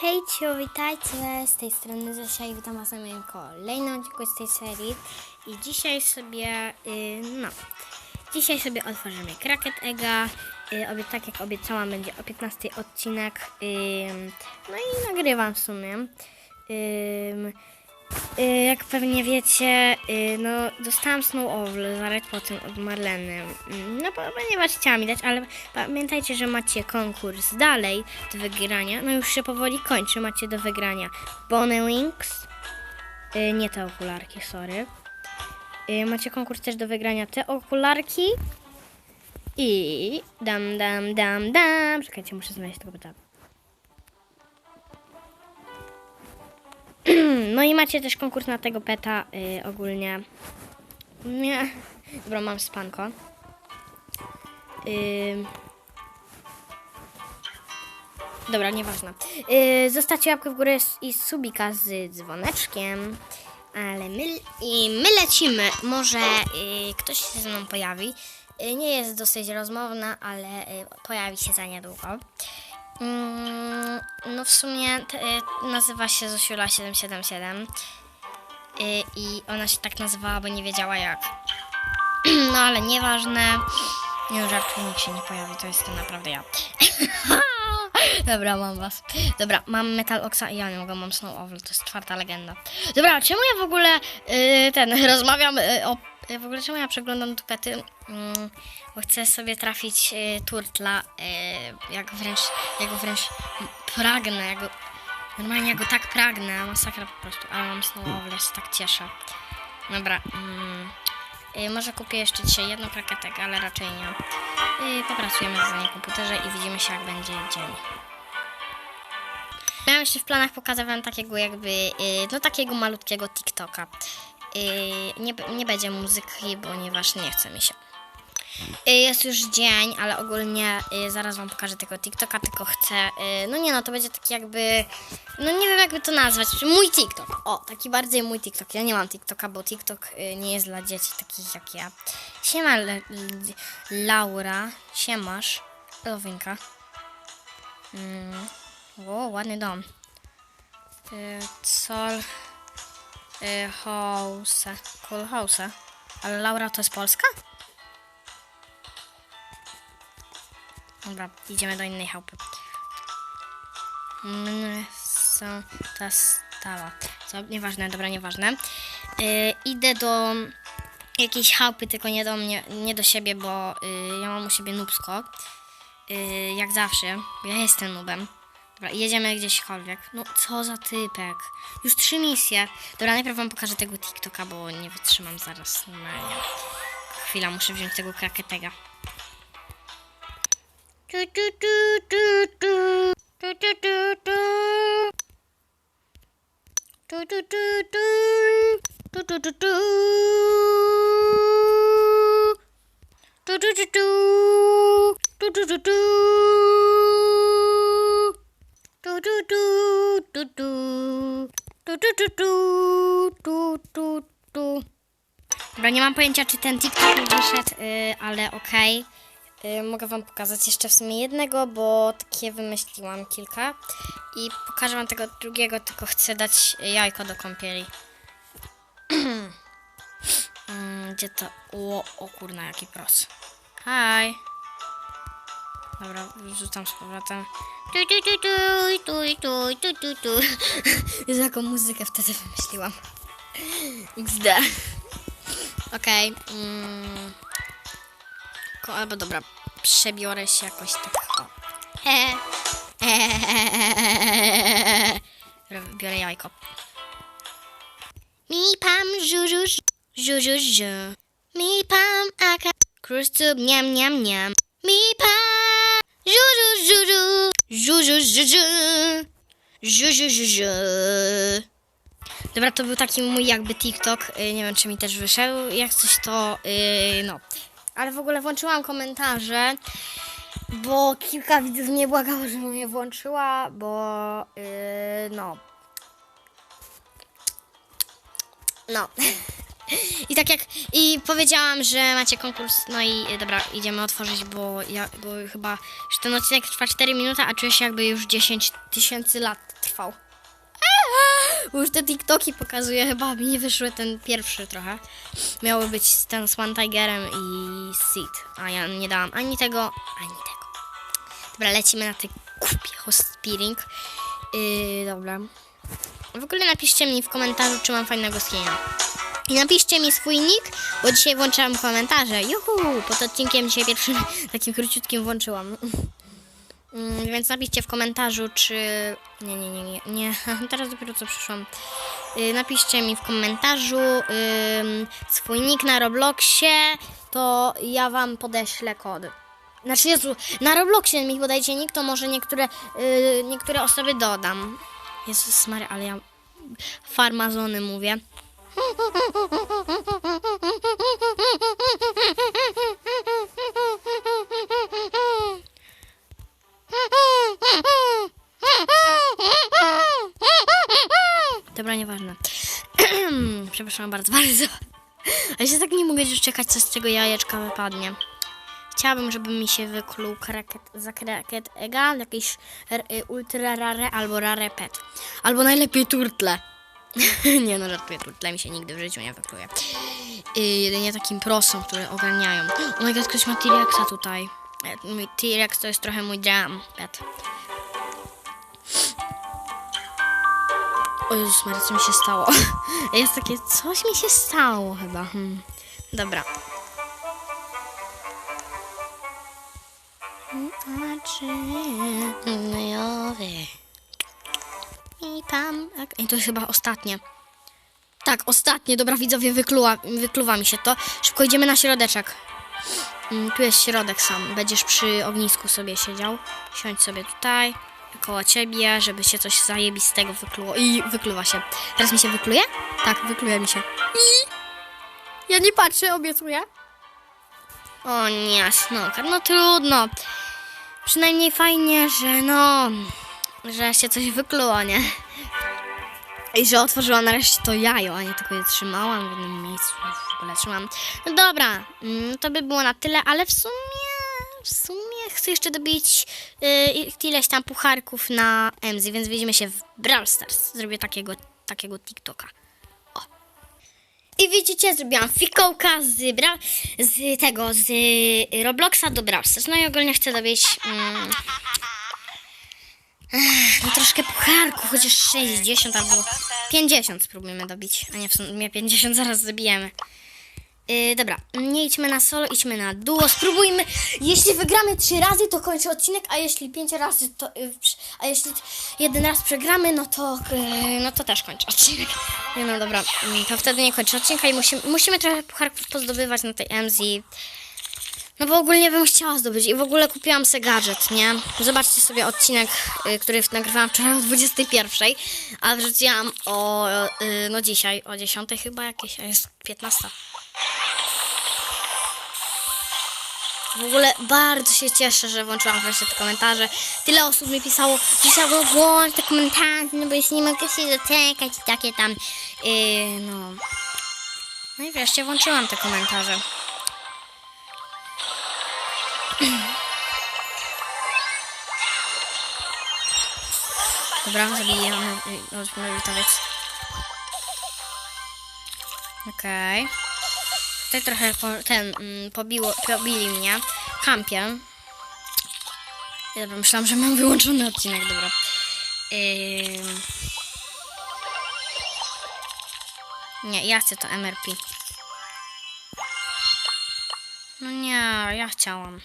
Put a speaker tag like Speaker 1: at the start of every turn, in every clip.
Speaker 1: Hejcio, witajcie, z tej strony Zosia i witam was na moim kolejnym odcinku z tej serii. I dzisiaj sobie, y, no, dzisiaj sobie otworzymy Kraket Ega, y, obie, tak jak obiecałam będzie o 15 odcinek, ym, no i nagrywam w sumie. Ym, y, jak pewnie wiecie, y, no dostałam Snow Owl zaraz po tym od Marleny. Mm, No ponieważ chciałam mi dać, ale pamiętajcie, że macie konkurs dalej do wygrania. No już się powoli kończy, macie do wygrania Bonnie Wings. Y, nie te okularki, sorry. Y, macie konkurs też do wygrania te okularki. I dam, dam, dam, dam. Czekajcie, muszę znaleźć tego pytania. No i macie też konkurs na tego peta y, ogólnie. Nie. Dobra, mam spanko. Y, dobra, nieważne. Y, zostawcie łapkę w górę i subika z dzwoneczkiem. Ale my, i my lecimy. Może y, ktoś się ze mną pojawi. Nie jest dosyć rozmowna, ale pojawi się za niedługo. Mm, no w sumie nazywa się Zosiula777 y, i ona się tak nazywała, bo nie wiedziała jak. No ale nieważne. Nie żartuj, nikt się nie pojawi, to jestem naprawdę ja. Dobra, mam was. Dobra, mam Metal Oxa i ja nie mogę, mam Snow Owl, to jest czwarta legenda. Dobra, czemu ja w ogóle y, ten, rozmawiam y, o... y, W ogóle czemu ja przeglądam tupety? Mm, bo chcę sobie trafić y, turtla, y, jak wręcz, jak wręcz pragnę, jak go, normalnie jak go tak pragnę, masakra po prostu, ale mam Owl, ja się tak cieszę. Dobra, mm, może kupię jeszcze dzisiaj jedną rakietek, ale raczej nie. Popracujemy na na komputerze i widzimy się jak będzie dzień. Miałam jeszcze w planach pokazać wam takiego jakby, no takiego malutkiego TikToka. Nie, nie będzie muzyki, ponieważ nie chce mi się. Y, Jest już dzień, ale ogólnie y, zaraz wam pokażę tego TikToka, tylko chcę, y, no nie no, to będzie taki jakby, no nie wiem jakby to nazwać, mój TikTok. O, taki bardziej mój TikTok. Ja nie mam TikToka, bo TikTok nie jest dla dzieci takich jak ja. Siema Laura, siemasz, Lowinka. Mm. O, ładny dom. Col y, House, Cool House. Ale Laura to jest Polska? Dobra, idziemy do innej chałupy. Są ta stała. Co? Nieważne, dobra, nieważne. Y, idę do jakiejś chałupy, tylko nie do mnie, nie do siebie, bo y, ja mam u siebie nubsko. Y, jak zawsze. Ja jestem nubem. Dobra, jedziemy gdzieśkolwiek. No co za typek. Już trzy misje. Dobra, najpierw wam pokażę tego TikToka, bo nie wytrzymam zaraz normalnie. Chwila, muszę wziąć tego kraketega. Tu, tu, tu, tu, tu. Tu, tu, tu, tu. Tu, tu, tu, tu. Tu, tu, tu, tu. Tu, tu, tu, tu. Tu, tu, tu, tu. Tu, tu, tu, tu, tu. Tu, tu, tu, tu. Tu. Dobra, nie mam pojęcia, czy ten TikTok wyszedł, y, ale okej. Y, Mogę wam pokazać jeszcze w sumie jednego, bo takie wymyśliłam kilka. I pokażę wam tego drugiego, tylko chcę dać jajko do kąpieli. Mm, Gdzie to? O, o kurna, jaki pros. Hi. Dobra, wrzucam z powrotem. Tu, tu, tu, tu, tu, tu, tu, tu, tu. Jezu, jaką muzykę wtedy wymyśliłam. XD. Okej. mm. Ko- Albo dobra, przebiorę się jakoś tak. O. He. Biorę jajko. Mi pam żu żu żu. Mi pam aka kruscub niam niam niam. Dobra, to był taki mój jakby TikTok. Y, Nie wiem, czy mi też wyszedł. Jak coś to, yy, no. Ale w ogóle włączyłam komentarze, bo kilka widzów mnie błagało, żebym je włączyła, bo yy, no. No. I tak jak i powiedziałam, że macie konkurs, no i y, dobra, idziemy otworzyć, bo ja bo chyba już ten odcinek trwa 4 minuty, a czuję się jakby już 10 tysięcy lat trwał. Już te TikToki pokazuję, chyba mi nie wyszły ten pierwszy trochę. Miały być ten z One Tigerem i Seed, a ja nie dałam ani tego, ani tego. Dobra, lecimy na te głupie hospiring. Yy, dobra. W ogóle napiszcie mi w komentarzu, czy mam fajnego skina. I napiszcie mi swój nick, bo dzisiaj włączyłam komentarze. Juhu! Pod odcinkiem dzisiaj pierwszym takim króciutkim włączyłam. Mm, Więc napiszcie w komentarzu, czy... Nie, nie, nie, nie, nie. Teraz dopiero co przyszłam. Yy, napiszcie mi w komentarzu ym, swój nick na Robloxie, to ja wam podeślę kod. Znaczy, Jezu, na Robloxie mi podajcie nick, to może niektóre, yy, niektóre osoby dodam. Jezus Maria, ale ja farmazony mówię. Dobra, nieważne. Przepraszam bardzo, bardzo. Ale się tak nie mogę już czekać, co z tego jajeczka wypadnie. Chciałabym, żeby mi się wykluł kraket, za kraket ega, jakiś y, ultra rare albo rare pet. Albo najlepiej turtle. nie no, żartuję, turtle mi się nigdy w życiu nie wykluje. Y, jedynie takim prosom, które ogarniają. Oh my god, ktoś ma T-Rexa tutaj. E, mój T-Rex to jest trochę mój jam pet. O Jezus Maria, co mi się stało? Jest takie, coś mi się stało chyba. Hmm. Dobra. I tam. tak. I to jest chyba ostatnie. Tak, ostatnie. Dobra, widzowie, wykluła, wykluwa mi się to. Szybko idziemy na środeczek. Mm, Tu jest środek sam. Będziesz przy ognisku sobie siedział. Siądź sobie tutaj, koło ciebie, żeby się coś zajebistego wykluło. I wykluwa się. Teraz mi się wykluje? Tak, wykluje mi się. I ja nie patrzę, obiecuję. O nie, snooker. No trudno. Przynajmniej fajnie, że no, że się coś wykluło, nie? I że otworzyłam nareszcie to jajo, a nie tylko je trzymałam w jednym miejscu. W ogóle trzymam. No dobra, mm, to by było na tyle, ale w sumie, w sumie chcę jeszcze dobić yy, ileś tam pucharków na Emzy, więc widzimy się w Brawl Stars. Zrobię takiego, takiego TikToka. O. I widzicie, zrobiłam fikołka z, bra- z tego, z Robloxa do Brawl Stars. No i ogólnie chcę dobić mm, no troszkę pucharku, chociaż 60 albo 50 spróbujemy dobić. A nie, w sumie 50 zaraz zabijemy. Yy, dobra, nie idźmy na solo, idźmy na duo, spróbujmy. Jeśli wygramy trzy razy, to kończę odcinek, a jeśli pięć razy, to. Yy, a jeśli jeden raz przegramy, no to. Yy, no to też kończę odcinek. No dobra, mm, to wtedy nie kończę odcinka i musimy, musimy trochę pucharków pozdobywać na tej MZ. No bo ogólnie bym chciała zdobyć i w ogóle kupiłam sobie gadżet, nie? Zobaczcie sobie odcinek, y, który nagrywałam wczoraj o 21, a wrzuciłam o, y, no dzisiaj, o 10 chyba jakieś, a jest 15. W ogóle bardzo się cieszę, że włączyłam wreszcie te komentarze. Tyle osób mi pisało, pisało włącz te komentarze, no bo jeśli nie mogę się doczekać i takie tam, yy, no. No i wreszcie włączyłam te komentarze. Dobra, zabijamy odmówitowiec. Okej. Tutaj trochę po, ten mm, pobiło, pobili mnie. Kampię. Dobra, myślałam, że mam wyłączony odcinek, dobra. Nie, ja chcę to MRP. No nie, ja chciałam.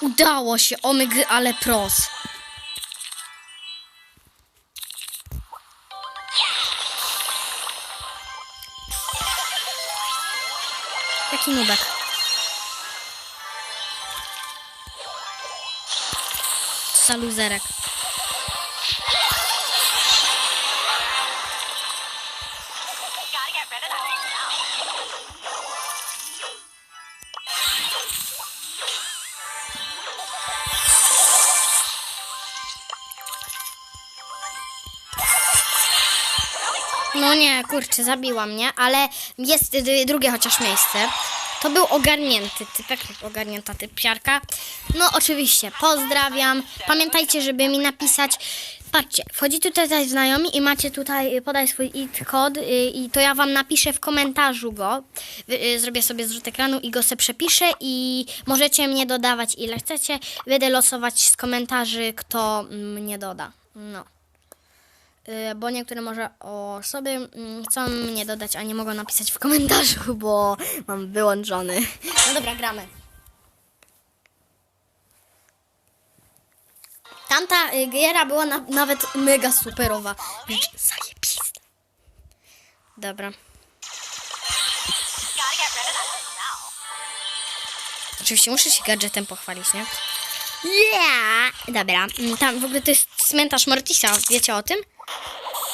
Speaker 1: Udało się, omyg, ale pros. Jaki nubek. Za. No nie, kurczę, zabiła mnie, ale jest drugie chociaż miejsce. To był ogarnięty typek, ogarnięta typiarka. No oczywiście, pozdrawiam. Pamiętajcie, żeby mi napisać. Patrzcie, wchodzi tutaj znajomi i macie tutaj, y, podaj swój IT kod y, i to ja wam napiszę w komentarzu go. Y, Zrobię sobie zrzut ekranu i go se przepiszę i możecie mnie dodawać ile chcecie. Będę losować z komentarzy, kto mnie doda. No. Y, bo niektóre może osoby mm, chcą mnie dodać, a nie mogą napisać w komentarzu, bo mam wyłączony. No dobra, gramy. Tamta y, giera była na, nawet mega superowa. Rzecz zajebista. Dobra. Oczywiście muszę się gadżetem pochwalić, nie? Yeah! Dobra, mm, tam w ogóle to jest cmentarz Mortisa, wiecie o tym?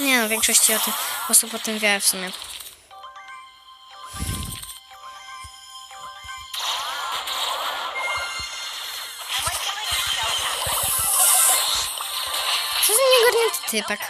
Speaker 1: Nie no, większości o tym, osób o tym wie w sumie. Co za niegarnięty typek.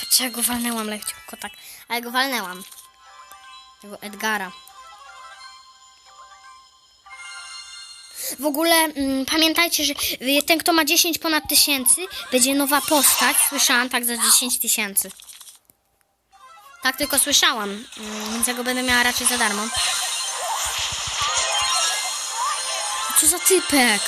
Speaker 1: Patrzcie, ja go walnęłam leciutko tak, ale go walnęłam. Tego Edgara. W ogóle mm, pamiętajcie, że y, ten, kto ma 10 ponad tysięcy, będzie nowa postać. Słyszałam tak za 10 tysięcy. Tak tylko słyszałam, mm, więc ja go będę miała raczej za darmo. Co za typek?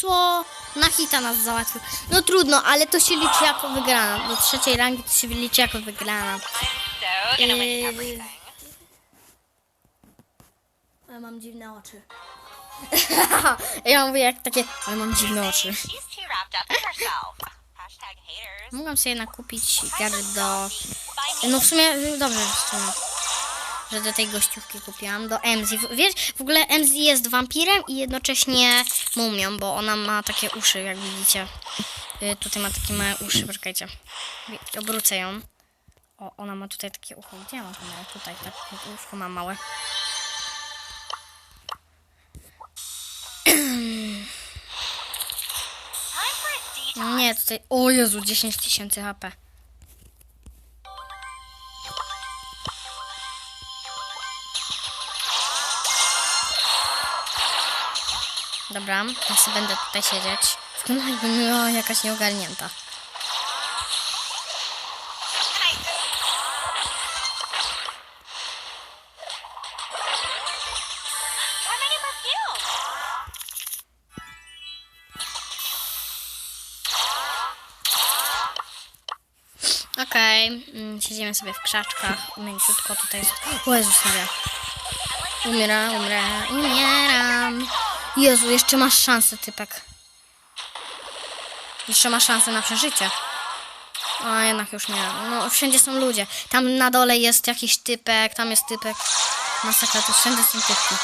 Speaker 1: Co? Na hita nas załatwił. No trudno, ale to się liczy jako wygrana. Do trzeciej rangi to się liczy jako wygrana.
Speaker 2: Win
Speaker 1: Yy, mam dziwne oczy. ja mówię jak takie, ale mam dziwne oczy. Mogłam sobie nakupić gadżet do... No w sumie, dobrze w sumie. Że do tej gościówki kupiłam, do Emzy. Wiesz, w ogóle Emzy jest wampirem i jednocześnie mumią, bo ona ma takie uszy, jak widzicie. Y, tutaj ma takie małe uszy, poczekajcie. Obrócę ją. O, ona ma tutaj takie ucho. Gdzie ja mam to małe? Tutaj, tak, uszko ma małe. Nie, tutaj, o Jezu, 10 tysięcy HP. Dobra, ja sobie będę tutaj siedzieć. Wygląda jakbym była jakaś nieogarnięta. Okej, mm, siedzimy sobie w krzaczkach. Mięciutko tutaj. O Jezus Maria. Umiera, umrę, umieram. Jezu, jeszcze masz szansę, typek. Jeszcze masz szansę na przeżycie. A jednak już nie. No, wszędzie są ludzie. Tam na dole jest jakiś typek, tam jest typek. Masakra, to wszędzie są typki.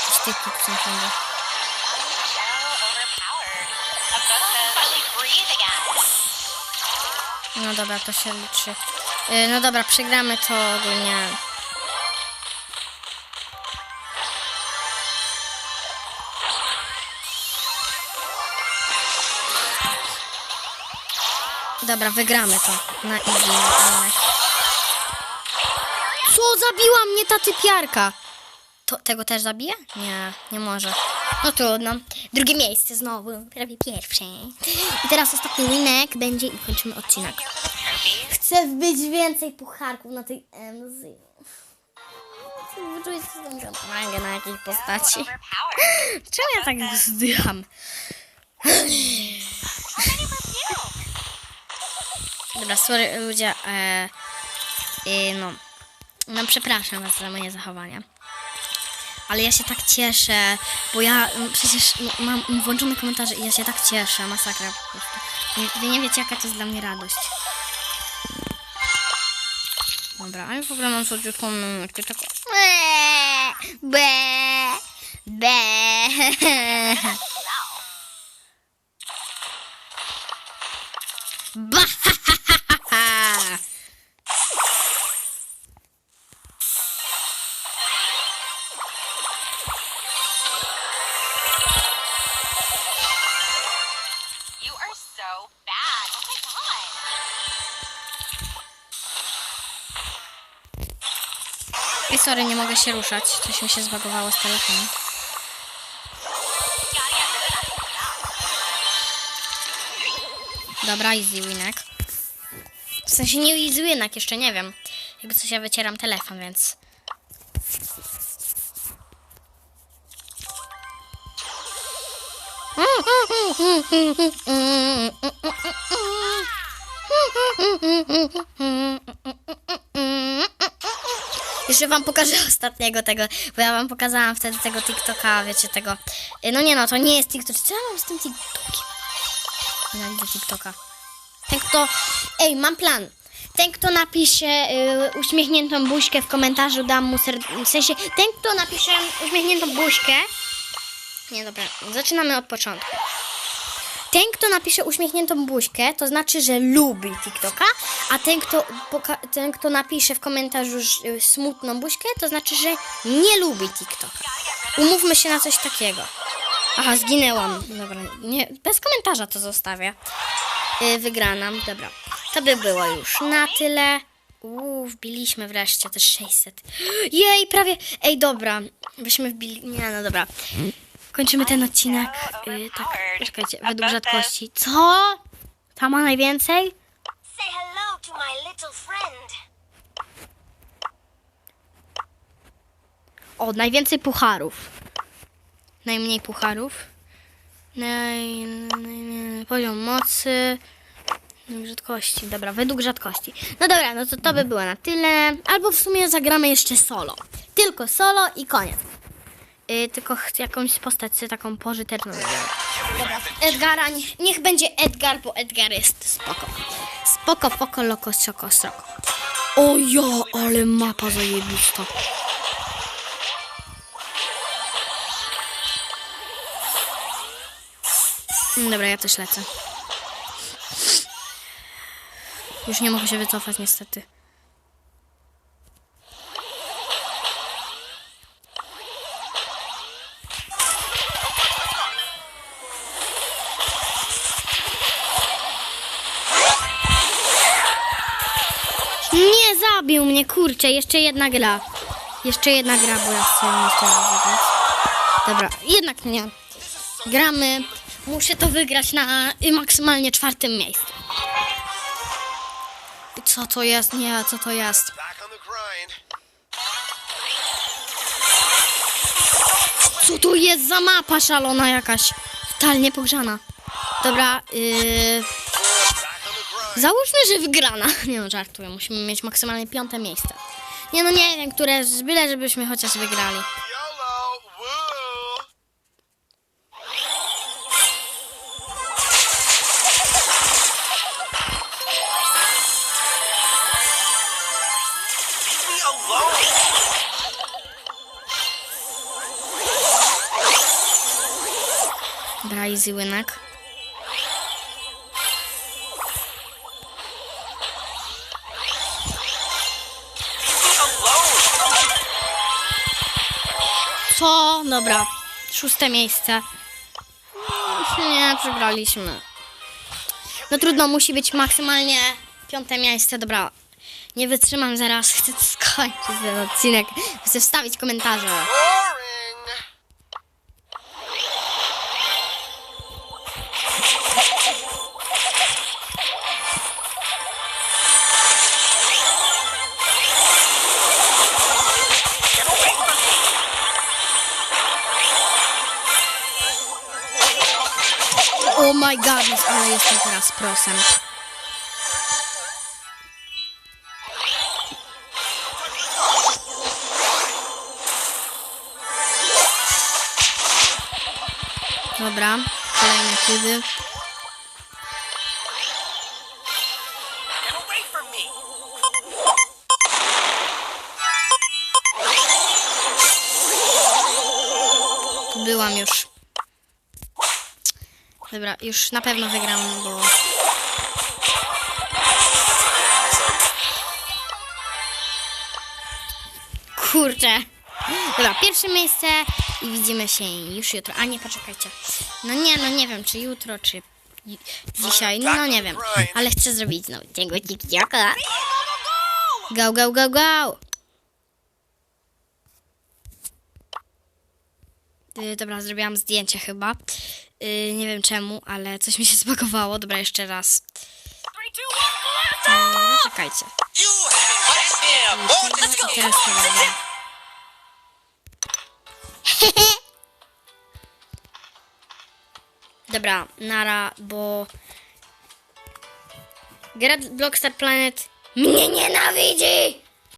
Speaker 1: Jakieś typki są wszędzie. No dobra, to się liczy. Yy, no dobra, przegramy to ogólnie. Dobra, wygramy to na easy. Co? Zabiła mnie ta typiarka! To, tego też zabije? Nie, nie może. No trudno. Drugie miejsce znowu, prawie pierwsze. I teraz ostatni winek będzie i kończymy odcinek. Chcę wbić więcej pucharków na tej MZ. Czuję się na jakiejś postaci. Czemu ja tak zdycham? Dobra, sorry ludzie. E, e, no, no, przepraszam was za moje zachowania. Ale ja się tak cieszę, bo ja mm, przecież no, mam włączone komentarze i ja się tak cieszę, masakra po prostu. Wy nie wiecie jaka to jest dla mnie radość. Dobra, ale w ogóle mam słodziutką numerkę taką. Be, be. Ha, sorry, nie mogę się ruszać. Coś mi się zbagowało z telefonem. Dobra, easy winek. W sensie nie easy winek, jeszcze nie wiem. Jakby coś ja wycieram telefon, więc... Jeszcze wam pokażę ostatniego tego, bo ja wam pokazałam wtedy tego TikToka, wiecie, tego... Y, No nie no, to nie jest TikTok. Co ja mam z tym TikTokiem? Nienawidzę TikToka. Ten kto... Ej, mam plan. Ten, kto napisze y, uśmiechniętą buźkę w komentarzu, dam mu ser... W sensie, ten, kto napisze uśmiechniętą buźkę... Nie, dobra, zaczynamy od początku. Ten, kto napisze uśmiechniętą buźkę, to znaczy, że lubi TikToka, a ten, kto, ten, kto napisze w komentarzu y, smutną buźkę, to znaczy, że nie lubi TikToka. Umówmy się na coś takiego. Aha, zginęłam. Dobra, nie, bez komentarza to zostawię. Yy, wygrana, dobra. To by było już na tyle. Uuu, wbiliśmy wreszcie też 600. Jej, prawie. Ej, dobra. Byśmy wbili. Nie, no dobra. Kończymy ten odcinek. Yy, tak, czekajcie, według rzadkości. Co? Ta ma najwięcej? O, najwięcej pucharów. Najmniej pucharów. Naj, naj, poziom mocy. Rzadkości. Dobra, według rzadkości. No dobra, no to to by było na tyle. Albo w sumie zagramy jeszcze solo. Tylko solo i koniec. Yy, tylko jakąś postać sobie taką pożyteczną. Dobra, Edgara, niech, niech będzie Edgar, bo Edgar jest spoko. Spoko, poko, loko, soko, soko. O ja, ale mapa zajebista. Mm, Dobra, ja też lecę. Już nie mogę się wycofać niestety. Zabił mnie, kurczę, jeszcze jedna gra. Jeszcze jedna gra, bo ja chcę jeszcze wygrać. Dobra, jednak nie. Gramy. Muszę to wygrać na maksymalnie czwartym miejscu. Co to jest? Nie, co to jest? Co to jest za mapa szalona jakaś? Totalnie pogrzana. Dobra, yy, załóżmy, że wygrana. Nie no, żartuję, musimy mieć maksymalnie piąte miejsce. Nie no, nie wiem, które, byle żebyśmy chociaż wygrali. Dobra, easy łynek. Dobra, szóste miejsce. Nie, przegraliśmy. No trudno, musi być maksymalnie piąte miejsce. Dobra, nie wytrzymam zaraz, chcę skończyć ten odcinek. Chcę wstawić komentarze. Jestem teraz prosem. Dobra, kolejne kiedy. Byłam już. Dobra, już na pewno wygram, bo... Kurczę. Dobra, pierwsze miejsce i widzimy się już jutro. A nie, poczekajcie. No nie, no nie wiem, czy jutro, czy dzisiaj, no nie wiem. Ale chcę zrobić znowu tego TikToka. Go, go, go, go! Dobra, zrobiłam zdjęcie chyba. Y, nie wiem czemu, ale coś mi się zbagowało. Dobra, jeszcze raz. Czekajcie. Teraz to. Dobra, nara, bo gra Blockstar Planet mnie nienawidzi!